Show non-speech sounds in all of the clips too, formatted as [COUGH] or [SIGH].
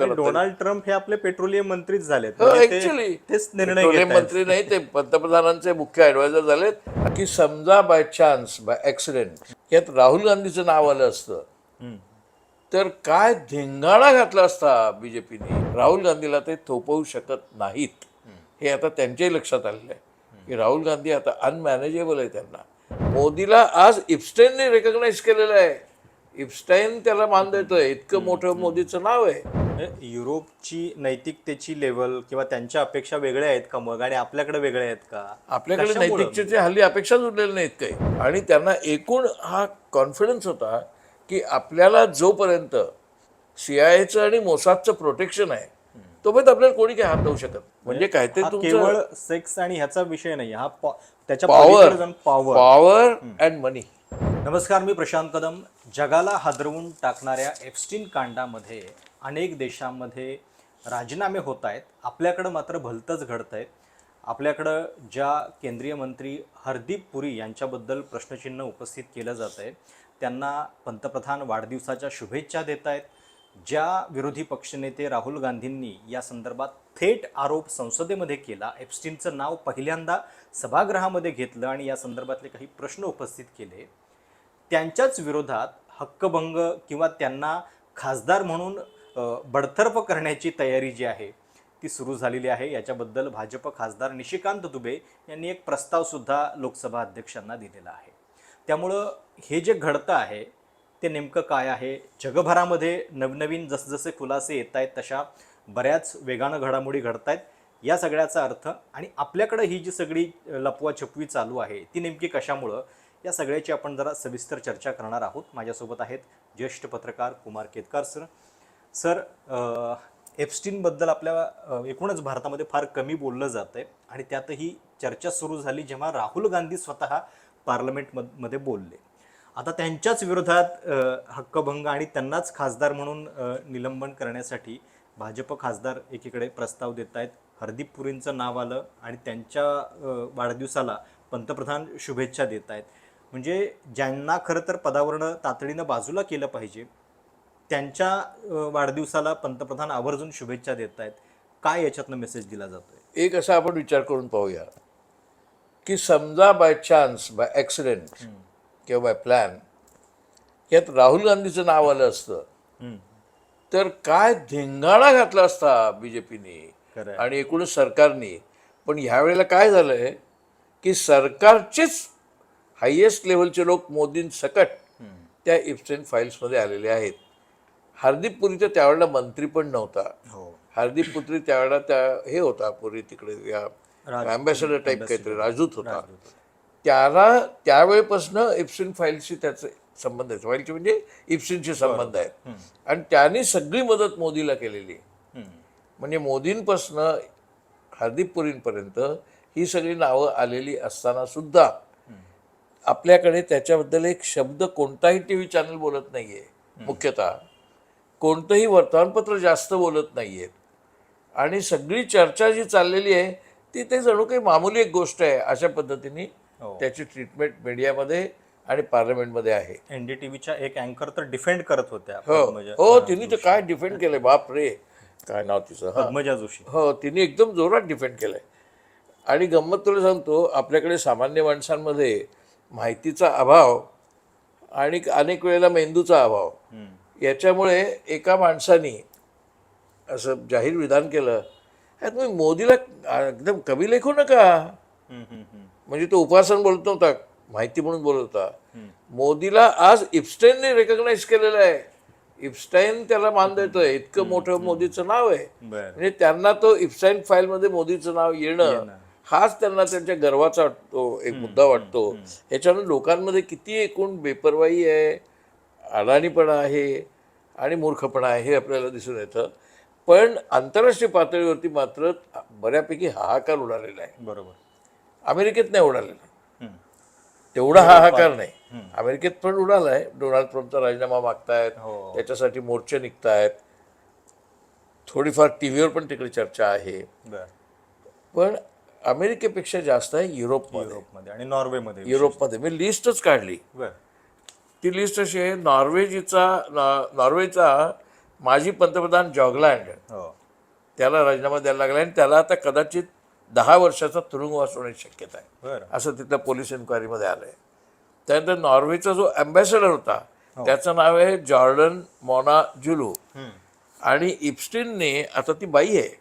Donald Trump हे आपले petroleum मंत्रीच झालेत. हो, म्हणजे ऍक्च्युली तेच निर्णय पेट्रोलियम. मंत्री नाही ते पंतप्रधानांचे मुख्य ऍडवायझर झालेत. की समजा बाय चान्स बाय ऍक्सिडेंट यात राहुल गांधीचं नाव आलं असतं. तर काय धिंगाणा घातला असता बीजेपीने राहुल गांधीला ते थोपवू शकत नाहीत. हे आता त्यांच्याही लक्षात आलेलं आहे. की राहुल गांधी आता अनमॅनेजेबल आहे त्यांना. मोदीला आज इप्स्टाईनने रेकग्नाईज केलेलं आहे. इप्स्टाईन त्याला मान देतोय इतकं मोठं मोदीचं नाव आहे. म्हणजे युरोपची नैतिकतेची लेवल किंवा त्यांच्या अपेक्षा वेगळ्या आहेत का मग? आणि आपल्याकडे वेगळ्या आहेत का? आपल्याकडे कशामुळं? नैतिकतेची हल्ली अपेक्षाच उरलेल्या नाहीत काही. आणि त्यांना एकूण हा कॉन्फिडन्स होता की आपल्याला जोपर्यंत सी आय एचं आणि मोसादचं प्रोटेक्शन आहे तोपर्यंत आपल्याला कोणी काही हात लावू शकत म्हणजे काहीतरी हा तुमचं केवळ सेक्स आणि ह्याचा विषय नाही हा पॉ- त्याच्या power power power and money नमस्कार मी प्रशांत कदम. जगाला हादरवून टाकणाऱ्या एफस्टीन कांडामध्ये अनेक देशांमध्ये राजीनामे होत आहेत. आपल्याकडं मात्र भलतंच घडत आहेत आपल्याकडं ज्या केंद्रीय मंत्री हरदीप पुरी यांच्याबद्दल प्रश्नचिन्ह उपस्थित केलं जात आहे त्यांना पंतप्रधान वाढदिवसाच्या शुभेच्छा देत आहेत ज्या विरोधी पक्षनेते राहुल गांधींनी या संदर्भात थेट आरोप संसदेमध्ये केला एप्स्टीनचं नाव पहिल्यांदा सभागृहामध्ये घेतलं आणि या संदर्भातले काही प्रश्न उपस्थित केले त्यांच्याच विरोधात हक्कभंग किंवा त्यांना खासदार म्हणून बडतर्फ करण्याची तयारी जी आहे ती सुरू झालेली आहे. याच्याबद्दल भाजप खासदार निशिकांत दुबे यांनी एक प्रस्तावसुद्धा लोकसभा अध्यक्षांना दिलेला आहे. त्यामुळं हे जे घडतं आहे ते नेमकं काय आहे? जगभरामध्ये नवनवीन जसजसे खुलासे येत आहेत तशा बऱ्याच वेगानं घडामोडी घडत आहेत या सगळ्याचा अर्थ आणि आपल्याकडं ही जी सगळी लपवा छपवी चालू आहे ती नेमकी कशामुळं? या सगळ्याची आपण जरा सविस्तर चर्चा करणार आहोत. माझ्यासोबत आहेत ज्येष्ठ पत्रकार कुमार केतकर सर. सर एप्स्टीनबद्दल आपल्या एकूणच भारतामध्ये फार कमी बोललं जात आहे आणि त्यातही चर्चा सुरू झाली जेव्हा राहुल गांधी स्वतः पार्लमेंटमध्ये बोलले. आता त्यांच्याच विरोधात हक्कभंग आणि त्यांनाच खासदार म्हणून निलंबन करण्यासाठी भाजप खासदार एकीकडे प्रस्ताव देत आहेत हरदीप पुरींचं नाव आलं आणि त्यांच्या वाढदिवसाला पंतप्रधान शुभेच्छा देत आहेत म्हणजे ज्यांना खरं तर पदावरनं तातडीनं बाजूला केलं पाहिजे त्यांच्या वाढदिवसाला पंतप्रधान आवर्जून शुभेच्छा देत आहेत. काय याच्यातनं मेसेज दिला जातोय? एक असा आपण विचार करून पाहूया की समजा बाय चान्स बाय ॲक्सिडेंट किंवा बाय प्लॅन यात राहुल गांधीचं नाव आलं असतं. तर काय धिंगाणा घातला असता बीजेपीने खरं आहे. आणि एकूणच सरकारने? पण ह्या वेळेला काय झालंय की सरकारचेच हायेस्ट लेवलचे लोक मोदींसकट त्या इप्स्टेन फाईल्समध्ये आलेले आहेत. हरदीप पुरी तर त्यावेळेला मंत्री पण नव्हता. हो. हरदीप पुत्री त्यावेळेला त्या हे होता पुरी तिकडे या अँबॅसेडर टाईप काहीतरी राजदूत होता. त्याला त्यावेळेपासून इप्सिन फाईलशी त्याचे संबंध आहेत. फाईलचे म्हणजे इप्सिनशी संबंध आहेत. आणि त्यांनी सगळी मदत मोदीला केलेली. म्हणजे मोदींपासनं हरदीप पुरींपर्यंत ही सगळी नावं आलेली असताना सुद्धा आपल्याकडे त्याच्याबद्दल एक शब्द कोणताही टी व्ही चॅनल बोलत नाहीये मुख्यतः. कोणतंही वर्तमानपत्र जास्त बोलत नाहीयेत आणि सगळी चर्चा जी चाललेली आहे ती ते जणू काही मामूली एक गोष्ट आहे अशा पद्धतीने हो. त्याची ट्रीटमेंट मीडियामध्ये आणि पार्लमेंटमध्ये आहे. एनडीटीव्हीच्या एक अँकर तर डिफेंड करत होत्या हो. हो तिने तर काय डिफेंड केलंय? बाप रे. काय नाव तिचं? हा. पद्मजा जोशी. हो तिने एकदम जोरात डिफेंड केलंय. आणि गंमत तुला सांगतो आपल्याकडे सामान्य माणसांमध्ये माहितीचा अभाव आणि अनेक वेळेला मेंदूचा अभाव. याच्यामुळे एका माणसाने असं जाहीर विधान केलं "अरे तुम्ही मोदीला एकदम कवी लेखू नका. म्हणजे तो उपासन बोलत नव्हता माहिती म्हणून बोलत होता. मोदीला आज इप्स्टाईनने रेकग्नाईज केलेलं आहे. इप्स्टाईन त्याला मान देतोय इतकं मोठं मोदीचं नाव आहे. म्हणजे त्यांना तो इप्साईन फाईलमध्ये मोदीचं नाव येणं. हाच त्यांना त्यांच्या गर्वाचा वाटतो एक मुद्दा वाटतो. ह्याच्यानं लोकांमध्ये किती एकूण बेपरवाई आहे अडाणीपणा आहे आणि मूर्खपणा आहे हे आपल्याला दिसून येतं. पण आंतरराष्ट्रीय पातळीवरती मात्र बऱ्यापैकी हाहाकार उडालेला आहे. बरोबर. अमेरिकेत नाही उडालेला. तेवढा हाहाकार नाही. अमेरिकेत पण उडालाय. डोनाल्ड ट्रम्पचा राजीनामा मागतायत. हो. त्याच्यासाठी मोर्चे निघतायत. थोडीफार टी व्हीवर पण तिकडे चर्चा आहे. पण अमेरिकेपेक्षा जास्त आहे युरोपमध्ये. युरोपमध्ये आणि नॉर्वेमध्ये युरोपमध्ये. मी लिस्टच काढली. बर. ती लिस्ट अशी आहे नॉर्वेजीचा नॉर्वेचा माजी पंतप्रधान जॉगलँड. हो. त्याला राजीनामा द्यायला लागला आणि त्याला आता कदाचित दहा वर्षाचा तुरुंगवास होण्याची शक्यता आहे. बरं. असं तिथल्या पोलीस इन्क्वायरीमध्ये आलंय. त्यानंतर नॉर्वेचा जो अँबॅसेडर होता त्याचं नाव आहे जॉर्डन मोना जुलू हम्म. आणि इप्स्टिनने आता ती बाई आहे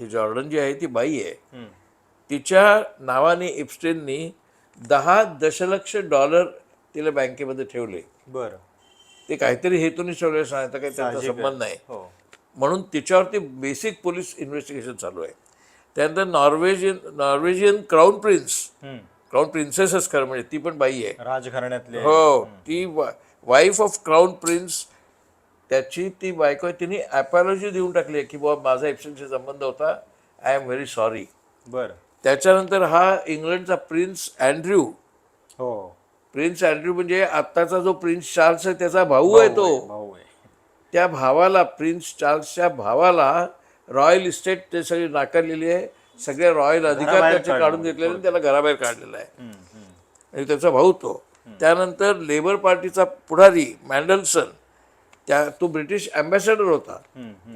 ती जॉर्डन जी आहे ती बाई आहे. तिच्या नावाने इप्स्टिननी दहा दशलक्ष डॉलर तिला बँकेमध्ये ठेवले. बरं. ते काहीतरी हेतून ठेवले सांगता काही त्यांचा. संबंध नाही. हो. म्हणून तिच्यावरती बेसिक पोलीस इन्व्हेस्टिगेशन चालू आहे. त्यानंतर Norwegian Norwegian crown prince. Crown प्रिन्सेसच खरं म्हणजे ती पण बाई आहे. राजघराण्यातले हो. ती वाईफ ऑफ क्राऊन प्रिन्स त्याची ती बायको आहे तिने ॲपॉलॉजी देऊन टाकली आहे की बाबा माझा एप्सनशी संबंध होता. आय एम व्हेरी सॉरी बरं. त्याच्यानंतर हा इंग्लंडचा प्रिन्स अँड्र्यू हो. प्रिन्स अँड्र्यू म्हणजे आत्ताचा जो प्रिन्स चार्ल्स आहे त्याचा भाऊ आहे तो. भाऊ आहे. त्या भावाला प्रिन्स चार्ल्सच्या भावाला रॉयल इस्टेट ते सगळी नाकारलेली आहे. सगळे रॉयल अधिकार त्याचे काढून घेतलेले आणि त्याला घराबाहेर काढलेला आहे. आणि त्याचा भाऊ तो. त्यानंतर लेबर पार्टीचा पुढारी मॅन्डल्सन त्या तो ब्रिटिश अँबॅसेडर होता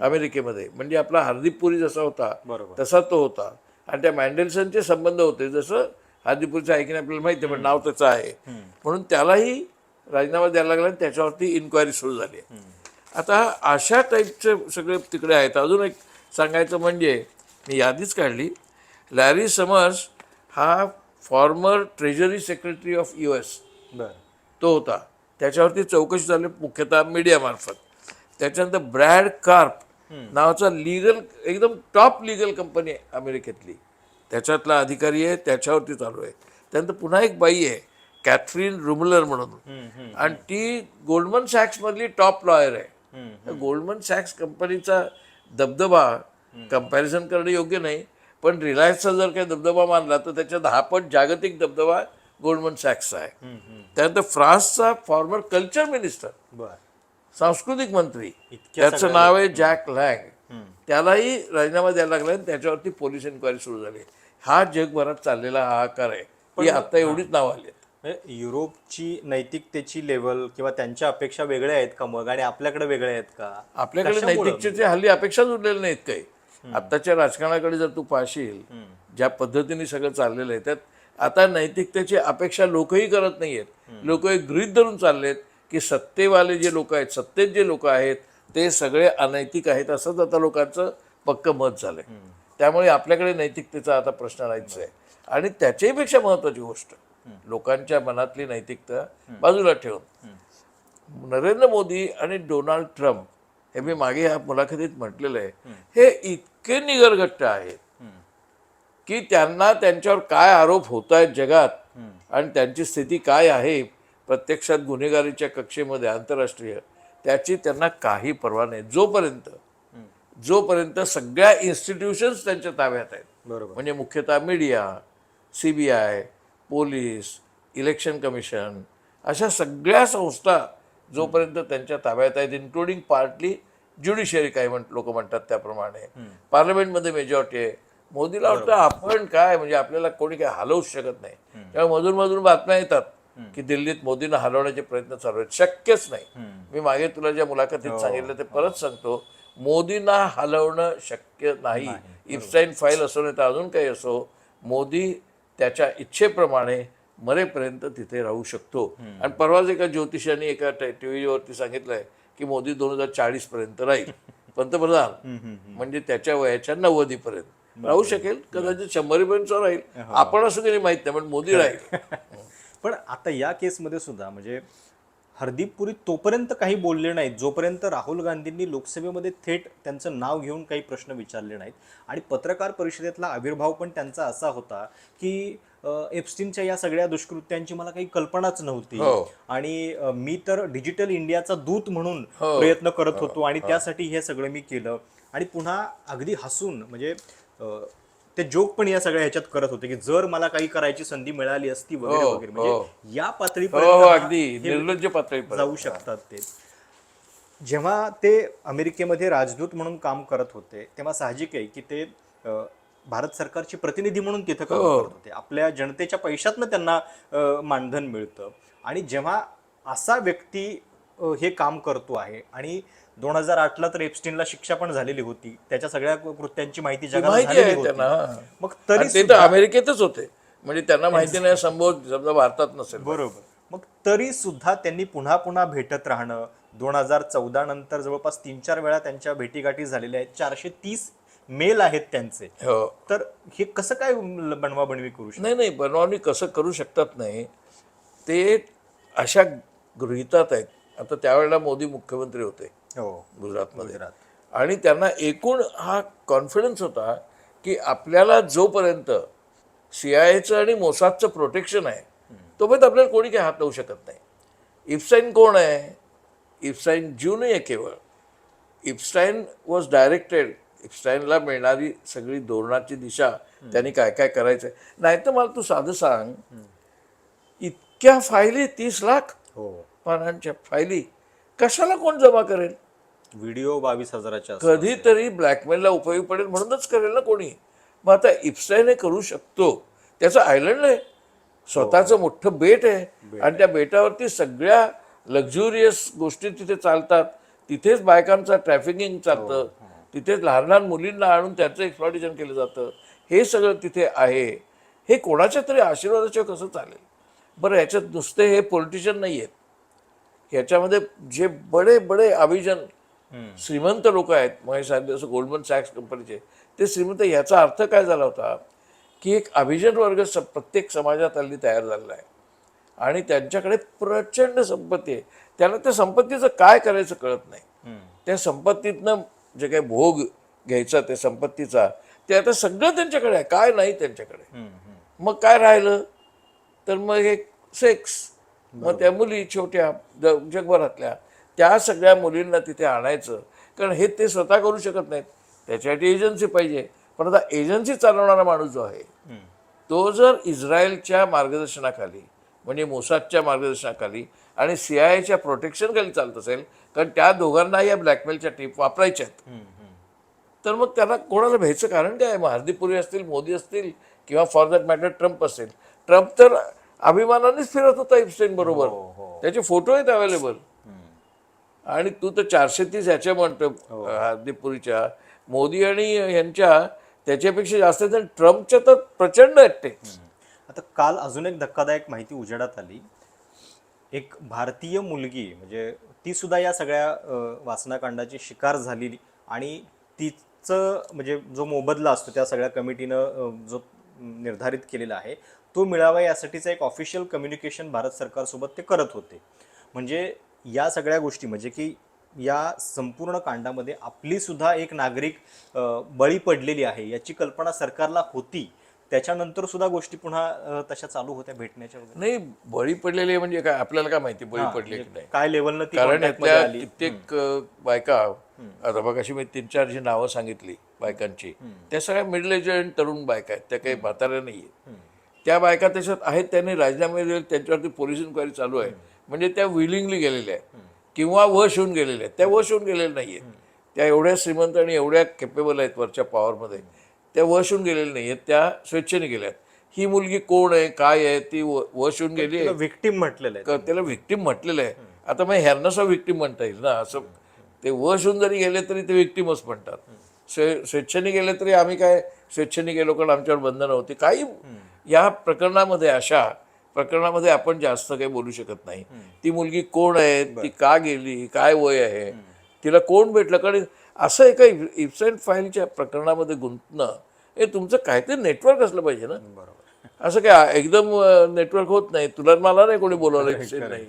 अमेरिकेमध्ये. म्हणजे आपला हार्दिक पुरी जसा होता तसा तो होता. आणि त्या मॅन्डेल्सनचे संबंध होते. जसं हार्दिकपूरचं ऐकणे आपल्याला माहिती आहे पण नाव त्याचं आहे. म्हणून त्यालाही राजीनामा द्यायला लागला आणि त्याच्यावरती इन्क्वायरी सुरू झाली. आता अशा टाईपचे सगळे तिकडे आहेत. अजून एक सांगायचं म्हणजे मी यादीच काढली. लॅरी समर्स हा former treasury secretary of U S तो होता. त्याच्यावरती चौकशी झाली मुख्यतः मीडियामार्फत त्याच्यानंतर ब्रॅड कार्प नावाचा लिगल एकदम टॉप लिगल कंपनी आहे अमेरिकेतली. त्याच्यातला अधिकारी आहे त्याच्यावरती चालू आहे. त्यानंतर पुन्हा एक बाई आहे कॅथरीन रुमलर म्हणून. आणि ती गोल्डमन सॅक्समधली टॉप लॉयर आहे. गोल्डमन सॅक्स कंपनीचा दबदबा कंपॅरिझन करणं योग्य नाही पण रिलायन्सचा जर काही दबदबा मानला तर त्याच्या दहा पट जागतिक दबदबा गोल्डमन सॅक्सचा आहे. त्यानंतर फ्रान्सचा फॉर्मर कल्चर मिनिस्टर सांस्कृतिक मंत्री. त्याचं नाव आहे जॅक लँग. त्यालाही राजीनामा द्यायला लागला आणि त्याच्यावरती पोलीस इन्क्वायरी सुरू झाली. हा जगभरात चाललेला हा आकार आहे. ही आता एवढीच नाव आली. म्हणजे युरोपची नैतिकतेची लेवल किंवा त्यांच्या अपेक्षा वेगळ्या आहेत का मग? आणि आपल्याकडे वेगळ्या आहेत का? आपल्याकडे? नैतिकतेचे हल्ली अपेक्षाच उरलेल्या नाहीत काही. आत्ताच्या राजकारणाकडे जर तू पाहशील. ज्या पद्धतीने सगळं चाललेलं आहे त्यात आता नैतिकतेची अपेक्षा लोकही करत नाहीयेत. लोक एक गृहीत धरून चाललेत की सत्तेवाले जे लोक आहेत सत्तेत जे लोक आहेत ते सगळे अनैतिक आहेत असंच आता लोकांचं पक्क मत झालंय. त्यामुळे आपल्याकडे नैतिकतेचा आता प्रश्न नाहीच आहे आणि त्याच्याहीपेक्षा महत्वाची गोष्ट लोकांच्या मनातली नैतिकता बाजूला ठेवून. नरेंद्र मोदी आणि डोनाल्ड ट्रम्प हे मी मागे ह्या मुलाखतीत म्हटलेलं आहे हे इतके निगरगट्ट आहेत. की त्यांना त्यांच्यावर काय आरोप होत आहेत जगात आणि त्यांची स्थिती काय आहे प्रत्यक्षात गुन्हेगारीच्या कक्षेमध्ये आंतरराष्ट्रीय त्याची त्यांना काही पर्वा नाही. जोपर्यंत जोपर्यंत सगळ्या इन्स्टिट्यूशन्स त्यांच्या ताब्यात आहेत. बरोबर. म्हणजे मुख्यतः media C B I police election commission अशा सगळ्या संस्था जोपर्यंत त्यांच्या ताब्यात आहेत इन्क्लुडिंग पार्टली ज्युडिशियरी काही म्हण लोक म्हणतात त्याप्रमाणे. पार्लमेंटमध्ये मेजॉरिटी आहे. मोदीला वाटतं आपण काय म्हणजे आपल्याला कोणी काय हलवूच शकत नाही. त्यामुळे मधून मधून बातम्या येतात की दिल्लीत मोदींना हलवण्याचे प्रयत्न चालू आहेत. शक्यच नाही. मी मागे तुला ज्या मुलाखतीत सांगितलं ते परत सांगतो. मोदींना हलवणं शक्य नाही. इप्स्टाईन फाईल असो नाही तर अजून काही असो मोदी त्याच्या इच्छेप्रमाणे मरेपर्यंत तिथे राहू शकतो. आणि परवाच एका ज्योतिषाने एका टीव्हीवरती सांगितलंय की मोदी दोन हजार चाळीस पर्यंत राहील. [LAUGHS] पंतप्रधान. म्हणजे त्याच्या वयाच्या नव्वदी पर्यंत राहू शकेल. कदाचित शंभरी पर्यंत राहील. आपण असं काही माहीत नाही पण मोदी राहील. [LAUGHS] पण आता या केसमध्ये सुद्धा म्हणजे हरदीप पुरी तोपर्यंत काही बोलले नाहीत जोपर्यंत राहुल गांधींनी लोकसभेमध्ये थेट त्यांचं नाव घेऊन काही प्रश्न विचारले नाहीत. आणि पत्रकार परिषदेतला आविर्भाव पण त्यांचा असा होता की एप्स्टीनच्या या सगळ्या दुष्कृत्यांची मला काही कल्पनाच नव्हती. हो. आणि मी तर डिजिटल इंडियाचा दूत म्हणून हो. प्रयत्न करत होतो आणि त्यासाठी हे सगळं मी केलं. आणि पुन्हा अगदी हसून म्हणजे ते जोक पण या सगळ्या ह्याच्यात करत होते की जर मला काही करायची संधी मिळाली असती वगैरे हो, वगैरे म्हणजे हो. या हो पातळीपर्यंत अगदी. निर्लज्ज पातळीपर्यंत. जाऊ शकतात ते. जेव्हा ते अमेरिकेमध्ये राजदूत म्हणून काम करत होते तेव्हा साहजिक आहे की ते भारत सरकारचे प्रतिनिधी म्हणून तिथं काम. करत होते. आपल्या जनतेच्या पैशातनं त्यांना मानधन मिळतं. आणि जेव्हा असा व्यक्ती हे काम करतो आहे. आणि दोन हजार आठला तर एप्स्टिनला शिक्षा पण झालेली होती. त्याच्या सगळ्या कृत्यांची माहिती जगाला माहिती झालेली आहे होती. त्यांना. मग तरी ते तर अमेरिकेतच होते. म्हणजे त्यांना माहिती नाही संभव समजा भारतात नसेल. बरोबर. मग तरी सुद्धा त्यांनी पुन्हा पुन्हा भेटत राहणं दोन हजार चौदा नंतर जवळपास तीन चार वेळा त्यांच्या भेटीगाठी झालेल्या आहेत. चारशे तीस मेल आहेत त्यांचे. हो. तर हे कसं काय बनवा बनवी करू शकतो? नाही नाही बनवणी कसं करू शकतात नाही ते अशा गृहितात आहेत. आता त्यावेळेला मोदी मुख्यमंत्री होते हो. गुजरातमध्ये. गुजरात. आणि त्यांना एकूण हा कॉन्फिडन्स होता की आपल्याला जोपर्यंत सी आय एचं आणि मोसादचं प्रोटेक्शन आहे तोपर्यंत आपल्याला कोणी काही हात लावू शकत नाही. इफ्साईन कोण आहे? इफ्साईन ज्यू नाही आहे केवळ. इप्स्टाईन वॉज डायरेक्टेड इप्स्टाईनला मिळणारी सगळी धोरणाची दिशा त्यांनी काय काय करायचं नाही तर मला तू साधं सांग इतक्या फायली तीस लाख? हो. पानांच्या फायली कशाला कोण जमा करेल? व्हिडिओ बावीस हजाराच्या. कधीतरी ब्लॅकमेलला उपयोगी पडेल म्हणूनच करेल ना कोणी. मग आता इप्साईन हे करू शकतो. त्याचं आयलंड आहे. स्वतःचं मोठं बेट आहे. आणि त्या बेटावरती सगळ्या लक्झुरियस गोष्टी तिथे चालतात. तिथेच बायकांचं ट्रॅफिकिंग चालतं. तिथेच लहान लहान मुलींना आणून त्याचं एक्सप्लॉटेशन केलं जातं. हे सगळं तिथे आहे. हे कोणाच्या तरी आशीर्वादाशिवाय कसं चालेल? बरं याच्यात नुसते हे पॉलिटिशियन नाही आहेत ह्याच्यामध्ये जे बडे बडे अभिजन. श्रीमंत लोक आहेत महेश जसं गोल्डमन सॅक्स कंपनीचे ते श्रीमंत याचा अर्थ काय झाला होता की एक अभिजन वर्ग स प्रत्येक समाजात हल्ली तयार झालेला आहे. आणि त्यांच्याकडे प्रचंड संपत्ती आहे. त्यांना त्या संपत्तीचं काय करायचं कळत नाही. त्या संपत्तीतनं जे काही भोग घ्यायचा त्या संपत्तीचा ते आता सगळं त्यांच्याकडे आहे. काय नाही त्यांच्याकडे. मग काय राहिलं? तर मग एक सेक्स. मग त्या मुली छोट्या जगभरातल्या त्या सगळ्या मुलींना तिथे आणायचं कारण हे ते स्वतः करू शकत नाहीत त्याच्यासाठी एजन्सी पाहिजे पण आता एजन्सी चालवणारा माणूस जो आहे. तो जर इस्रायलच्या मार्गदर्शनाखाली म्हणजे मोसादच्या मार्गदर्शनाखाली आणि सी आय एच्या प्रोटेक्शनखाली चालत असेल कारण त्या दोघांना या ब्लॅकमेलच्या टीप वापरायच्या आहेत. तर मग त्यांना कोणाला भ्यायचं कारण काय आहे? मग हरदीप पुरी असतील मोदी असतील किंवा फॉर दॅट मॅटर ट्रम्प असेल ट्रम्प तर अभिमानानेच फिरत होता इप्स्टेन बरोबर. हो, हो. त्याचे फोटो आहेत अवेलेबल. आणि तू तर चारशे तीस ह्याच्या म्हणतो हरदीप पुरीच्या मोदी आणि यांच्या त्याच्यापेक्षा जास्त आणि ट्रम्पच्या तर प्रचंड आहेत ते. आता काल अजून एक धक्कादायक माहिती उजेडात आली. एक भारतीय मुलगी म्हणजे ती सुद्धा या सगळ्या वासनाकांडाची शिकार झालेली आणि तिचं म्हणजे जो मोबदला असतो त्या सगळ्या कमिटीनं जो निर्धारित केलेला आहे तो मिळावा यासाठीचं एक ऑफिशियल कम्युनिकेशन भारत सरकारसोबत ते करत होते. म्हणजे या सगळ्या गोष्टी म्हणजे की या संपूर्ण कांडामध्ये आपली सुद्धा एक नागरिक बळी पडलेली आहे याची कल्पना सरकारला होती. त्याच्यानंतर सुद्धा गोष्टी पुन्हा तशा चालू होत्या भेटण्याच्या वगैरे. नाही बळी पडलेले म्हणजे काय आपल्याला काय माहिती बळी पडले म्हणजे की नाही? काय लेवलनं ती कारण कित्येक बायका आता बघ अशी मी तीन चार जी नावं सांगितली बायकांची. त्या सगळ्या मिडल एज तरुण बायका आहेत त्या काही म्हाताऱ्या नाही आहेत त्या बायका त्याच्यात आहेत त्यांनी राजीनामे दिले त्यांच्यावरती पोलीस इन्क्वायरी चालू आहे. म्हणजे त्या विलिंगली गेलेल्या आहेत. किंवा वश होऊन गेलेल्या आहेत. त्या वश होऊन गेलेल्या नाही आहेत त्या एवढ्या श्रीमंत आणि एवढ्या केपेबल आहेत वरच्या पॉवरमध्ये त्या वश होऊन गेलेल्या नाही आहेत त्या स्वेच्छेने गेल्या आहेत. ही मुलगी कोण आहे काय आहे ती वश होऊन गेली आहे. विक्टीम म्हटलेलं आहे. त्याला व्हिक्टीम म्हटलेलं आहे. आता मग ह्यांना व्हिक्टीम म्हणता येईल ना? असं ते वश होऊन जरी गेले तरी ते व्हिक्टीमच म्हणतात. स्वे स्वेच्छेने गेले तरी आम्ही काय स्वेच्छेने गेलो कारण आमच्यावर बंधनं होती. काही या प्रकरणामध्ये अशा प्रकरणामध्ये आपण जास्त काही बोलू शकत नाही. ती मुलगी कोण आहे? ती का गेली? काय वय आहे? तिला कोण भेटलं? कारण असं एका इब्सेंट फाईलच्या प्रकरणामध्ये गुंतणं हे तुमचं काहीतरी नेटवर्क असलं पाहिजे ना. बरोबर. असं काय एकदम नेटवर्क होत नाही. तुला मला नाही कोणी बोलवलं नाही.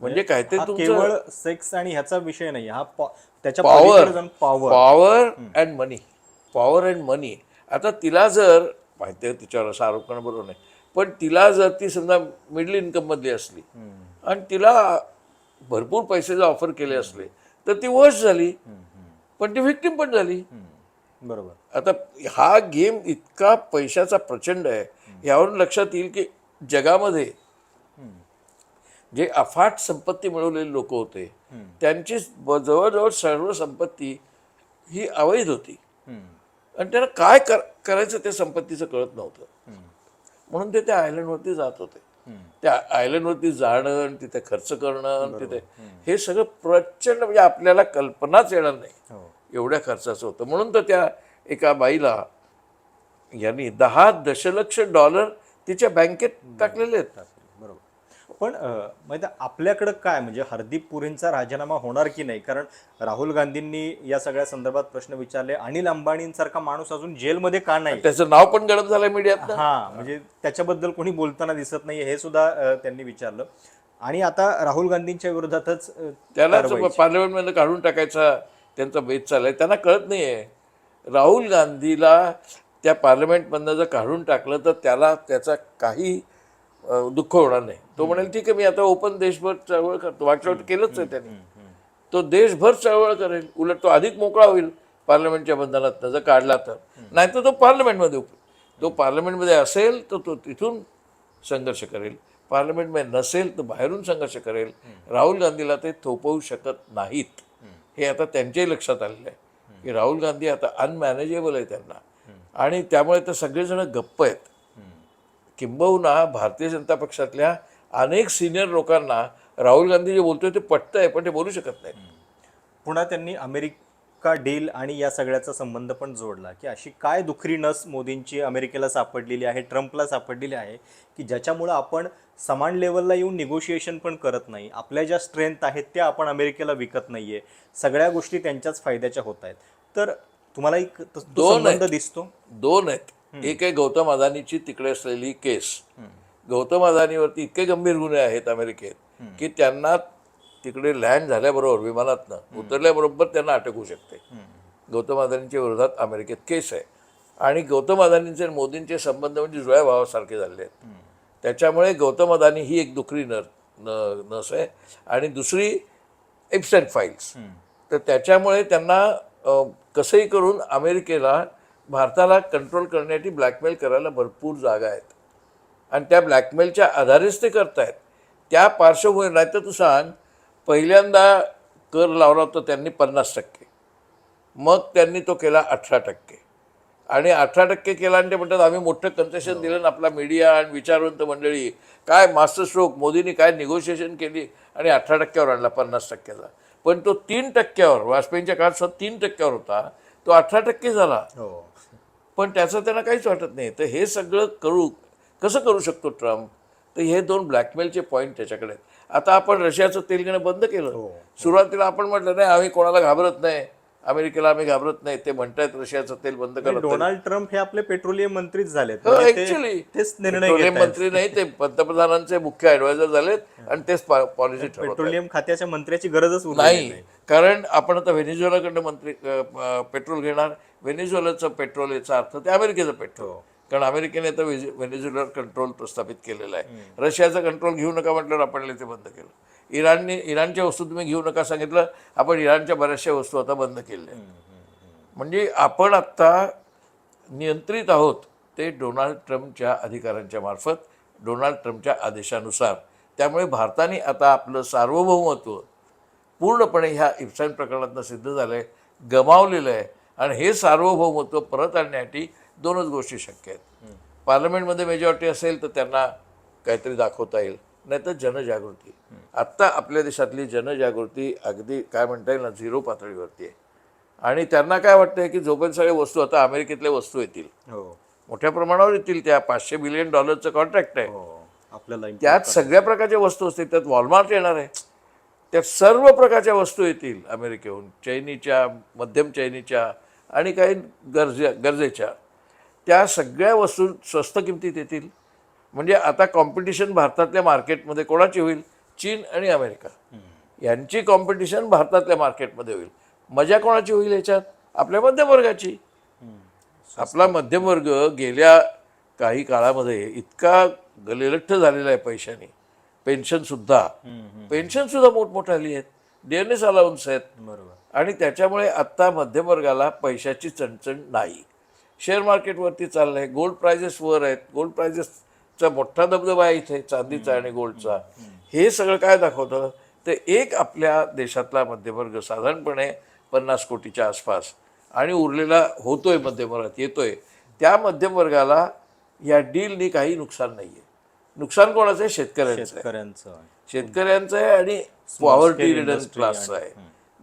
म्हणजे काहीतरी हा तुमचं केवळ सेक्स आणि ह्याचा विषय नाही. हा त्याच्या power power and money power and money आता तिला जर माहिती आहे तिच्यावर असा आरोप करणं बरोबर नाही. पण तिला जर ती समजा मिडल इन्कम मधली असली आणि तिला भरपूर पैसे जर ऑफर केले असले तर ती वश झाली. पण ती व्हिक्टीम पण झाली. बरोबर. आता हा गेम इतका पैशाचा प्रचंड आहे यावरून लक्षात येईल की जगामध्ये जे अफाट संपत्ती मिळवलेले लोक होते त्यांची जवळजवळ सर्व संपत्ती ही अवैध होती. आणि त्यांना काय कर करायचं त्या संपत्तीचं कळत नव्हतं. म्हणून ते त्या आयलंडवरती जात होते. त्या आयलंडवरती जाणं आणि तिथे खर्च करणं आणि तिथे हे सगळं प्रचंड म्हणजे आपल्याला कल्पनाच येणार नाही. हो. एवढ्या खर्चाचं होतं. म्हणून तर त्या एका बाईला यांनी दहा दशलक्ष डॉलर तिच्या बँकेत टाकलेले आहेत. पण माहिती आपल्याकडं काय? म्हणजे हरदीप पुरींचा राजीनामा होणार की नाही? कारण राहुल गांधींनी या सगळ्या संदर्भात प्रश्न विचारले. अनिल अंबानींसारखा माणूस अजून जेलमध्ये का नाही? त्याचं नाव पण गडप झालंय मीडियात हा म्हणजे त्याच्याबद्दल कोणी बोलताना दिसत नाही हे सुद्धा त्यांनी विचारलं. आणि आता राहुल गांधींच्या विरोधातच कारवाई. पार्लमेंटमध्ये काढून टाकायचा त्यांचा बेत चाललाय त्यांना कळत नाहीये. राहुल गांधीला त्या पार्लमेंटमधनं जर काढून टाकलं तर त्याला त्याचा काही दुःख होणार नाही. तो म्हणेल ठीक आहे मी आता ओपन देशभर चळवळ करतो. वेळी केलंच आहे त्याने. तो देशभर चळवळ करेल. उलट तो अधिक मोकळा होईल पार्लमेंटच्या बंधनातनं जर काढला तर. नाही तर तो पार्लमेंटमध्ये उप- तो पार्लमेंटमध्ये असेल तर तो तिथून संघर्ष करेल. पार्लमेंटमध्ये नसेल तर बाहेरून संघर्ष करेल. राहुल गांधीला ते थोपवू शकत नाहीत. हे आता त्यांच्याही लक्षात आलेलं आहे. की राहुल गांधी आता अनमॅनेजेबल आहे त्यांना. आणि त्यामुळे तर सगळेजण गप्प आहेत. किंबहुना भारतीय जनता पक्षातल्या अनेक सिनियर लोकांना राहुल गांधी जे बोलतोय ते पटतंय पण ते बोलू शकत नाही पुन्हा त्यांनी अमेरिका डील आणि या सगळ्याचा संबंध पण जोडला की अशी काय दुखरी नस मोदींची अमेरिकेला सापडलेली आहे ट्रम्पला सापडलेली आहे की ज्याच्यामुळं आपण समान लेवलला येऊन निगोशिएशन पण करत नाही. आपल्या ज्या स्ट्रेंथ आहेत त्या आपण अमेरिकेला विकत नाहीये. सगळ्या गोष्टी त्यांच्याच फायद्याच्या होत आहेत. तर तुम्हाला एक दोन संबंध दिसतो? दोन आहेत. एक आहे गौतम अदानीची तिकडे असलेली केस. गौतम अदानीवरती इतके गंभीर गुन्हे आहेत अमेरिकेत की त्यांना तिकडे लँड झाल्याबरोबर विमानातनं उतरल्याबरोबर त्यांना अटक होऊ शकते. गौतम अदानीच्या विरोधात अमेरिकेत केस आहे. आणि गौतम अदानींचे आणि मोदींचे संबंध म्हणजे जुळ्या भावासारखे झाले आहेत. त्याच्यामुळे गौतम अदानी ही एक दुखरी नर न- नस आहे. आणि दुसरी एबसेंट फाईल्स. तर त्याच्यामुळे त्यांना कसंही करून अमेरिकेला भारताला कंट्रोल करण्यासाठी ब्लॅकमेल करायला भरपूर जागा आहेत. आणि त्या ब्लॅकमेलच्या आधारेच ते करतायत. त्या पार्श्वभूमी नाही तर तू सांग पहिल्यांदा कर लावला होता त्यांनी पन्नास टक्के. मग त्यांनी तो केला अठरा टक्के. आणि अठरा टक्के केला आणि ते म्हणतात आम्ही मोठं कन्सेशन दिलं ना आपला मीडिया आणि विचारवंत मंडळी. काय मास्टर स्ट्रोक मोदींनी काय निगोशिएशन केली आणि अठरा टक्क्यावर आणला पन्नास टक्क्याचा. पण तो तीन टक्क्यावर वाजपेयींच्या काळात तीन टक्क्यावर होता. तो अठरा टक्के झाला. हो. पण त्याचं त्यांना काहीच वाटत नाही. तर हे सगळं करू कसं करू शकतो ट्रम्प? तर हे दोन ब्लॅकमेलचे पॉईंट त्याच्याकडे आता आपण रशियाचं तेल घेणं बंद केलं. सुरुवातीला आपण म्हटलं नाही आम्ही कोणाला घाबरत नाही. अमेरिकेला आम्ही घाबरत नाही. ते म्हणतायत रशियाचं तेल बंद करा डोनाल्ड ट्रम्प हे आपले पेट्रोलियम मंत्रीच झालेत. हो, म्हणजे. तेच निर्णय. मंत्री नाही ते पंतप्रधानांचे मुख्य ऍडवायझर झालेत आणि तेच पॉलिसी पेट्रोलियम खात्याच्या मंत्र्याची गरजच नाही. कारण आपण आता व्हेनेझुएलाकडनं मंत्री पेट्रोल घेणार. व्हेनेझुएलाचं पेट्रोल याचा अर्थ ते अमेरिकेचं पेट्रोल. कारण अमेरिकेने आता व्हेजे- व्हेनेझुएलावर कंट्रोल प्रस्थापित केलेला आहे. रशियाचा कंट्रोल घेऊ नका म्हटल्यावर आपण ते बंद केलं. इराणने इराणच्या वस्तू तुम्ही घेऊ नका सांगितलं आपण इराणच्या बऱ्याचशा वस्तू आता बंद केल्या. म्हणजे आपण आत्ता नियंत्रित आहोत ते डोनाल्ड ट्रम्पच्या अधिकाऱ्यांच्या मार्फत डोनाल्ड ट्रम्पच्या आदेशानुसार. त्यामुळे भारताने आता आपलं सार्वभौमत्व पूर्णपणे ह्या इप्साईन प्रकरणातनं सिद्ध झालं आहे गमावलेलं आहे. आणि हे सार्वभौमत्व परत आणण्यासाठी दोनच गोष्टी शक्य आहेत. पार्लमेंटमध्ये मेजॉरिटी असेल तर त्यांना काहीतरी दाखवता येईल नाही तर जनजागृती आत्ता आपल्या देशातली जनजागृती अगदी काय म्हणता येईल ना झिरो पातळीवरती आहे. आणि त्यांना काय वाटतंय की जोपर्यंत सगळ्या वस्तू आता अमेरिकेतल्या वस्तू येतील हो. मोठ्या प्रमाणावर येतील त्या पाचशे बिलियन डॉलरचं कॉन्ट्रॅक्ट आहे. हो आपल्याला त्यात सगळ्या प्रकारच्या वस्तू असतील त्यात वॉलमार्ट येणार आहे. त्यात सर्व प्रकारच्या वस्तू येतील अमेरिकेहून चैनीच्या मध्यम चैनीच्या आणि काही गरजे गरजेच्या. त्या सगळ्या वस्तू स्वस्त किमतीत येतील. म्हणजे आता कॉम्पिटिशन भारतातल्या मार्केटमध्ये कोणाची होईल? चीन आणि अमेरिका. यांची कॉम्पिटिशन भारतातल्या मार्केटमध्ये होईल. मजा कोणाची होईल याच्यात? आपल्या मध्यमवर्गाची. आपला मध्यमवर्ग गेल्या काही काळामध्ये इतका गलेलठ्ठ झालेला आहे पैशाने. पेन्शन सुद्धा पेन्शन सुद्धा मोठमोठे आली आहेत. डीएनएस अलाउन्स आहेत. बरोबर. आणि त्याच्यामुळे आत्ता मध्यमवर्गाला पैशाची चणचण नाही. शेअर मार्केटवरती चाललंय गोल्ड प्राइजेस वर आहेत. गोल्ड प्राइजेसचा मोठा दबदबा आहे इथे चांदीचा आणि गोल्डचा हे सगळं काय दाखवतं? तर एक आपल्या देशातला मध्यमवर्ग साधारणपणे पन्नास कोटीच्या आसपास आणि उरलेला होतोय मध्यमवर्गात येतोय. त्या मध्यमवर्गाला या डीलनी काही नुकसान नाही आहे नुकसान कोणाचं आहे? शेतकऱ्यांचं आहे. शेतकऱ्यांचं आहे. आणि पॉवर्टी scale रिडन industry क्लासचं आहे.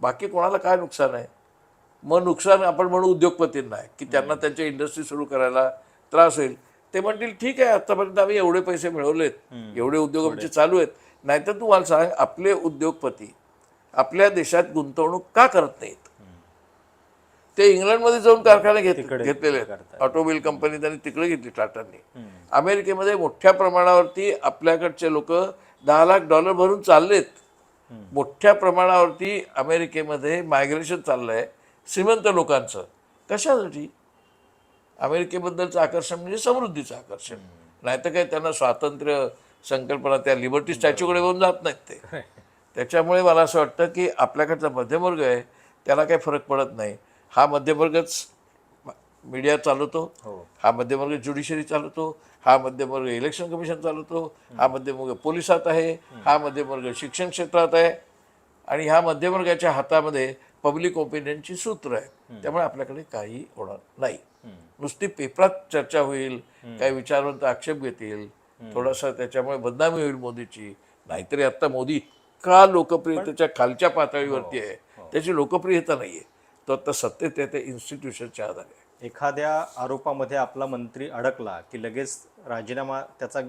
बाकी कोणाला काय नुकसान आहे? मग नुकसान आपण म्हणू उद्योगपतींना आहे की त्यांना त्यांच्या इंडस्ट्री सुरू करायला त्रास होईल. ते म्हणतील ठीक आहे आतापर्यंत आम्ही एवढे पैसे मिळवलेत एवढे उद्योग आमचे चालू आहेत. नाहीतर तू मला सांग आपले उद्योगपती आपल्या देशात गुंतवणूक का करत नाहीत? ते इंग्लंडमध्ये जाऊन कारखाने घेत घेतलेले आहेत. ऑटोमोबाईल कंपनी त्यांनी तिकडे घेतली टाटांनी. अमेरिकेमध्ये मोठ्या प्रमाणावरती आपल्याकडचे लोक दहा लाख डॉलर भरून चाललेत. मोठ्या प्रमाणावरती अमेरिकेमध्ये मायग्रेशन चाललंय श्रीमंत लोकांचं. कशासाठी? अमेरिकेबद्दलचं आकर्षण म्हणजे समृद्धीचं आकर्षण. नाहीतर काय त्यांना स्वातंत्र्य संकल्पना त्या लिबर्टी स्टॅच्यूकडे घेऊन जात नाहीत ते. त्याच्यामुळे मला असं वाटतं की आपल्याकडचा मध्यमवर्ग आहे त्याला काही फरक पडत नाही. हा मध्यमवर्गच मीडिया चालवतो हो. हा मध्यमवर्ग ज्युडिशरी चालवतो हा मध्यमवर्ग इलेक्शन कमिशन चालवतो हा मध्यमवर्ग पोलिसात आहे हा मध्यमवर्ग शिक्षण क्षेत्रात आहे आणि ह्या मध्यमवर्गाच्या हातामध्ये पब्लिक ओपिनियनची सूत्र आहे. त्यामुळे आपल्याकडे काही होणार नाही. नुसती पेपरात चर्चा होईल काही विचारवंत आक्षेप घेतील थोडासा त्याच्यामुळे बदनामी होईल मोदीची. नाहीतरी आता मोदी इतका लोकप्रियतेच्या खालच्या पातळीवरती आहे? त्याची लोकप्रियता नाहीये. तो आता सत्तेत आहे त्या इन्स्टिट्यूशनच्या आधारे आहे. एखाद्या आरोपामध्ये आपला मंत्री अडकला की लगेच राजीनामा त्याचा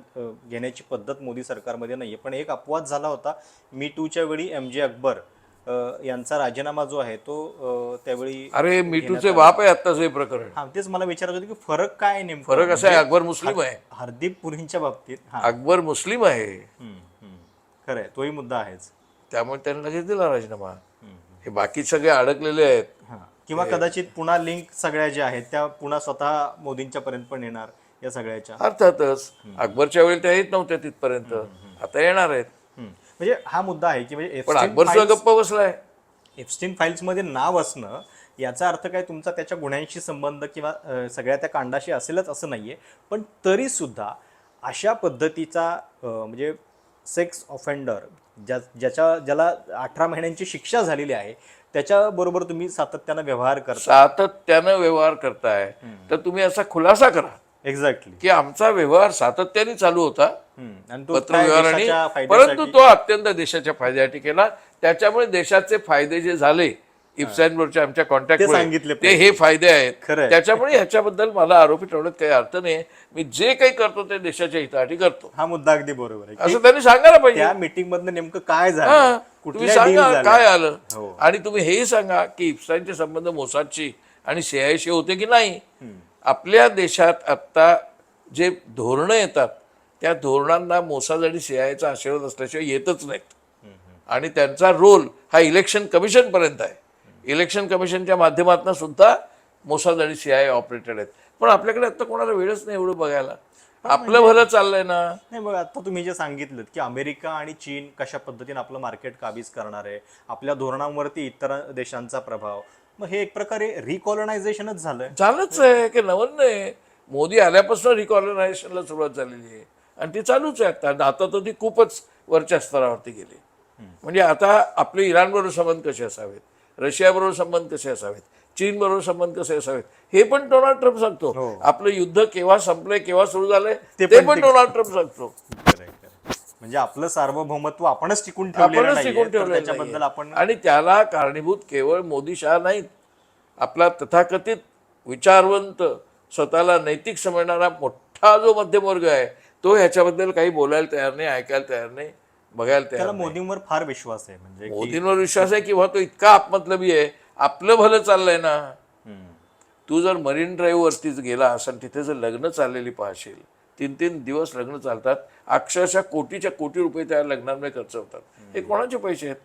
घेण्याची पद्धत मोदी सरकारमध्ये नाहीये. पण एक अपवाद झाला होता. मी टूच्या वेळी एम जे अकबर यांचा राजीनामा जो आहे तो त्यावेळी अरे मीटूचे बाप आहे आत्ताच हे प्रकरण. हा तेच मला विचारायचं होतं की फरक काय आहे नेमका? फरक असा आहे अकबर मुस्लिम आहे. हरदीप पुरींच्या बाबतीत हा. अकबर मुस्लिम आहे. खरं आहे तोही मुद्दा आहेच. त्यामुळे त्यांना लगेच दिला राजीनामा. हे बाकी सगळे अडकलेले आहेत. किंवा कदाचित पुन्हा लिंक सगळ्या ज्या आहेत त्या पुन्हा स्वतः मोदींच्या पर्यंत पण येणार या सगळ्याच्या. अर्थातच अकबरच्या वेळी त्या येत नव्हत्या तिथपर्यंत. आता येणार आहेत. म्हणजे हा मुद्दा आहे की म्हणजे पण एफस्टीन अकबर सुद्धा गप्प बसलाय. एफस्टीन फाईल्समध्ये नाव असणं याचा अर्थ काय? तुमचा त्याच्या गुन्ह्यांशी संबंध किंवा सगळ्या त्या कांडाशी असेलच असं नाहीये. पण तरी सुद्धा अशा पद्धतीचा म्हणजे सेक्स ऑफेंडर ज्या ज्याच्या ज्याला अठरा महिन्यांची शिक्षा झालेली आहे त्याच्याबरोबर तुम्ही सातत्यानं व्यवहार करता. सातत्यानं व्यवहार करताय. तर तुम्ही असा खुलासा करा. एक्झॅक्टली की आमचा व्यवहार सातत्याने चालू होता. आणि तो काय देशाच्या परंतु फायद्यासाठी तो अत्यंत देशाच्या फायद्यासाठी केला. त्याच्यामुळे देशाचे फायदे जे झाले इफ्साईनबरोबरच्या आमच्या कॉन्टॅक्ट सांगितले ते हे फायदे आहेत. त्याच्यामुळे ह्याच्याबद्दल मला आरोपी ठेवण्यात काही अर्थ नाही. मी जे काही करतो ते देशाच्या हितासाठी करतो. हा मुद्दा अगदी बरोबर आहे. असं त्यांनी सांगायला पाहिजे. त्या मीटिंग मधनं नेमकं काय झालं? तुम्ही सांगा? काय आलं? हो. आणि तुम्ही हेही सांगा की इफ्सानचे संबंध मोसादशी आणि सीआयशी होते की नाही? आपल्या देशात आत्ता जे धोरणं येतात त्या धोरणांना मोसाद आणि सीआयचा आशीर्वाद असल्याशिवाय येतच नाहीत. आणि त्यांचा रोल हा इलेक्शन कमिशन पर्यंत आहे. इलेक्शन कमिशनच्या माध्यमातून सुद्धा मोसाद आणि सीआय ऑपरेटेड आहेत. पण आपल्याकडे आता कोणाला वेळच नाही एवढं बघायला. आपलं भलं चाललंय ना. नाही मग आता तुम्ही जे सांगितलं की अमेरिका आणि चीन कशा पद्धतीने आपलं मार्केट काबीज करणार आहे आपल्या धोरणांवरती इतर देशांचा प्रभाव मग हे एक प्रकारे रिकॉलनायझेशनच झालंय. झालंच आहे की नवं नाही मोदी आल्यापासून रिकॉलनायझेशनला सुरुवात झालेली आहे. आणि ती चालूच आहे आता. आता तर ती खूपच वरच्या स्तरावरती गेली. म्हणजे आता आपले इराणबरोबर संबंध कसे असावेत? रशियाबरोबर संबंध कसे असावेत? चीन बरोबर संबंध कसे असावेत? हे पण डोनाल्ड ट्रम्प सांगतो. हो. आपलं युद्ध केव्हा संपलंय केव्हा सुरू झालंय ते पण डोनाल्ड ट्रम्प सांगतो. म्हणजे आपलं सार्वभौमत्व आपणच टिकून आपणच टिकून नाहीये. आपण आणि त्याला कारणीभूत केवळ मोदी शहा नाहीत. आपला तथाकथित विचारवंत स्वतःला नैतिक समजणारा मोठा जो मध्यमवर्ग आहे तो ह्याच्याबद्दल काही बोलायला तयार नाही ऐकायला तयार नाही. बघायला तयार त्याला मोदींवर फार विश्वास आहे म्हणजे मोदींवर विश्वास आहे किंवा तो इतका आपमतलबी आहे आपलं भलं चाललंय ना. तू जर मरीन ड्राईव्ह वरतीच गेला असेल तिथे जर लग्न चाललेली पाहशील तीन तीन दिवस लग्न चालतात अक्षरशः कोटीच्या कोटी रुपये त्या लग्नांमध्ये खर्च होतात. हे कोणाचे पैसे आहेत?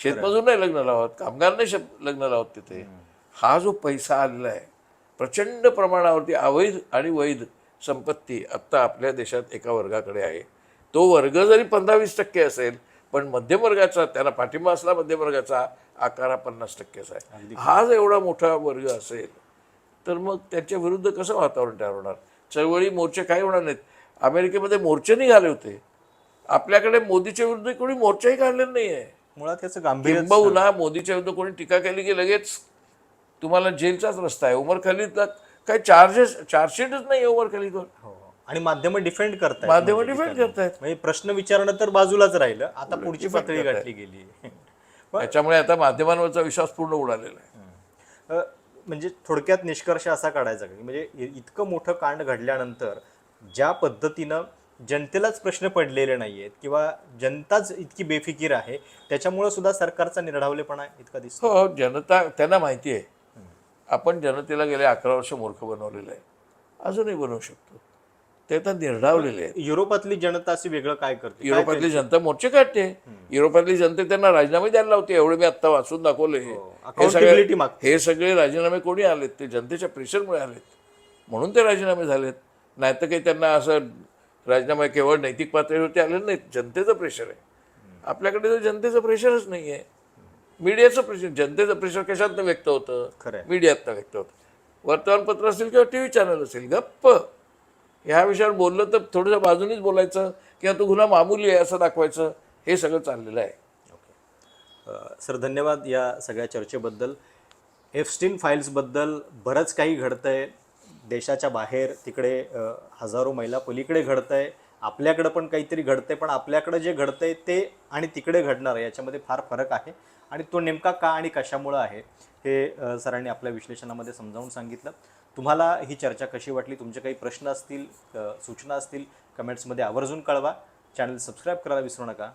शेतमजूर नाही लग्न लावत कामगार नाही लग्न लावत तिथे. हा जो पैसा आलेला आहे प्रचंड प्रमाणावरती अवैध आणि वैध संपत्ती आत्ता आपल्या देशात एका वर्गाकडे आहे. तो वर्ग जरी पंधरा वीस टक्के असेल पण मध्यमवर्गाचा त्याला पाठिंबा असला मध्यमवर्गाचा आकार हा पन्नास टक्केचा आहे. हा जर एवढा मोठा वर्ग असेल तर मग त्याच्या विरुद्ध कसं वातावरण तयार होणार? चळवळी मोर्चे काही होणार नाहीत? अमेरिकेमध्ये मोर्चे निघाले होते. आपल्याकडे मोदीच्या विरुद्ध कोणी मोर्चाही काढलेला नाही आहे मुळात त्याचं गांभीर्य किंबहुना मोदीच्या विरुद्ध कोणी टीका केली की लगेच तुम्हाला जेलचाच रस्ता आहे. उमर खलीदला काही चार्जेस चार्जशीटच नाही उमर खलीदवर हो. आणि माध्यम डिफेंड करतात माध्यमं defend करतायत. म्हणजे प्रश्न विचारणं तर बाजूलाच राहिलं. आता पुढची पातळी गाठली गेली. [LAUGHS] त्याच्यामुळे आता माध्यमांवरचा विश्वास पूर्ण उडालेला आहे. म्हणजे थोडक्यात निष्कर्ष असा काढायचा का म्हणजे इतकं मोठं कांड घडल्यानंतर ज्या पद्धतीनं जनतेलाच प्रश्न पडलेले नाही आहेत किंवा जनताच इतकी बेफिकीर आहे त्याच्यामुळे सुद्धा सरकारचा निर्ढावलेपणा इतका दिसतो. हो जनता त्यांना माहिती आहे. आपण जनतेला गेले अकरा वर्ष मूर्ख बनवलेलं आहे. अजूनही बनवू शकतो. ते तर निर्ढावलेले आहेत. युरोपातली जनता अशी वेगळं काय करते? युरोपातली जनता मोर्चे काढते. युरोपातली जनते त्यांना राजीनामे द्यायला लावते. एवढे मी आता वाचून दाखवले हे. accountability सगळे. हे सगळे राजीनामे कोणी आलेत? ते जनतेच्या प्रेशरमुळे आलेत. म्हणून ते राजीनामे झालेत. नाही तर काही त्यांना असं राजीनामे केवळ नैतिक पातळीवरती आले नाहीत. जनतेचं प्रेशर आहे. आपल्याकडे तर जनतेचं प्रेशरच नाही आहे मीडियाचं प्रेशर जनतेचं प्रेशर कशातनं व्यक्त होतं. मीडियातनं व्यक्त होतं. वर्तमानपत्र असेल किंवा टी व्ही चॅनल असेल गप्प. ह्या विषयावर बोललं तर थोडंसं बाजूनीच बोलायचं किंवा तो गुन्हा मामूली आहे असं दाखवायचं हे सगळं चाललेलं आहे. ओके. सर धन्यवाद या सगळ्या चर्चेबद्दल. एफस्टीन फाईल्सबद्दल बरंच काही घडतं आहे देशाच्या बाहेर तिकडे हजारो मैला पलीकडे घडतंय. आपल्याकडं पण काहीतरी घडतंय पण आपल्याकडं जे घडतंय ते आणि तिकडे घडणार आहे याच्यामध्ये फार फरक आहे. आणि तो नेमका का आणि कशामुळं आहे हे सरांनी आपल्या विश्लेषणामध्ये समजावून सांगितलं. तुम्हाला ही चर्चा कशी वाटली? तुमचे काही प्रश्न असतील सूचना असतील कमेंट्समध्ये आवर्जून कळवा. चॅनल सबस्क्राईब करायला विसरू नका.